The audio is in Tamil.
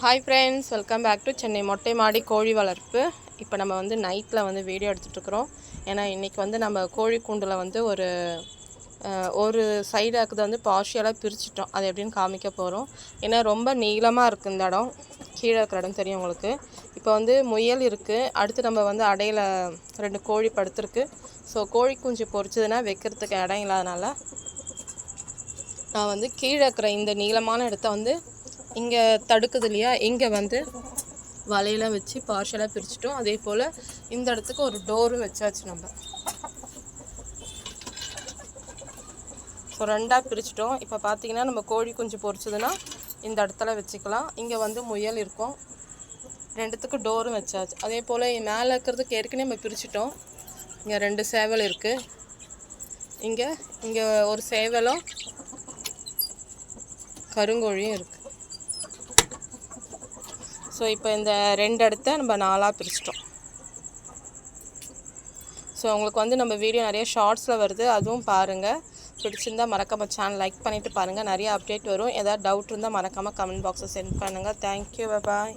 Hi friends welcome back to Chennai மொட்டை மாடி கோழி வளர்ப்பு இப்போ நம்ம வந்து நைட்டில் வந்து வீடியோ எடுத்துகிட்ருக்குறோம் ஏன்னா இன்றைக்கி வந்து நம்ம கோழி கூண்டில் வந்து ஒரு ஒரு சைடாக்குது வந்து பார்ஷியலாக பிரிச்சிட்டோம். அது எப்படின்னு காமிக்க போகிறோம் ஏன்னா ரொம்ப நீளமாக இருக்குது இந்த இடம். கீழே இருக்கிற இடம் தெரியும் உங்களுக்கு. இப்போ வந்து முயல் இருக்குது அடுத்து நம்ம வந்து அடையில் ரெண்டு கோழி படுத்துருக்கு ஸோ கோழி குஞ்சு பொறிச்சதுன்னா வைக்கிறதுக்கு இடம் இல்லாதனால நான் வந்து கீழே இருக்கிற இந்த நீளமான இடத்த வந்து இங்கே தடுக்குது இல்லையா? இங்கே வந்து வலையெல்லாம் வச்சு பார்ஷலாக பிரிச்சிட்டோம். அதே போல் இந்த இடத்துக்கு ஒரு டோரும் வச்சாச்சு நம்ம. ஸோ ரெண்டாக பிரிச்சிட்டோம். இப்போ பார்த்தீங்கன்னா நம்ம கோழி குஞ்சு பொரிச்சதுன்னா இந்த இடத்துல வச்சுக்கலாம். இங்கே வந்து முயல் இருக்கும். ரெண்டுத்துக்கு டோரும் வச்சாச்சு. அதே போல் மேலே இருக்கிறதுக்கு ஏற்கனவே நம்ம பிரிச்சிட்டோம். இங்கே ரெண்டு சேவல் இருக்குது இங்கே இங்கே ஒரு சேவலும் கருங்கோழியும் இருக்குது ஸோ இப்போ இந்த ரெண்டு இடத்த நம்ம நாலாக பிரிச்சிட்டோம். ஸோ உங்களுக்கு வந்து நம்ம வீடியோ நிறைய ஷார்ட்ஸில் வருது அதுவும் பாருங்கள் பிடிச்சிருந்தா மறக்காம சேனல் லைக் பண்ணிவிட்டு பாருங்கள் நிறைய அப்டேட் வரும். ஏதாவது டவுட் இருந்தால் மறக்காமல் கமெண்ட் பாக்ஸை சென்ட் பண்ணுங்கள் தேங்க்யூ பாய்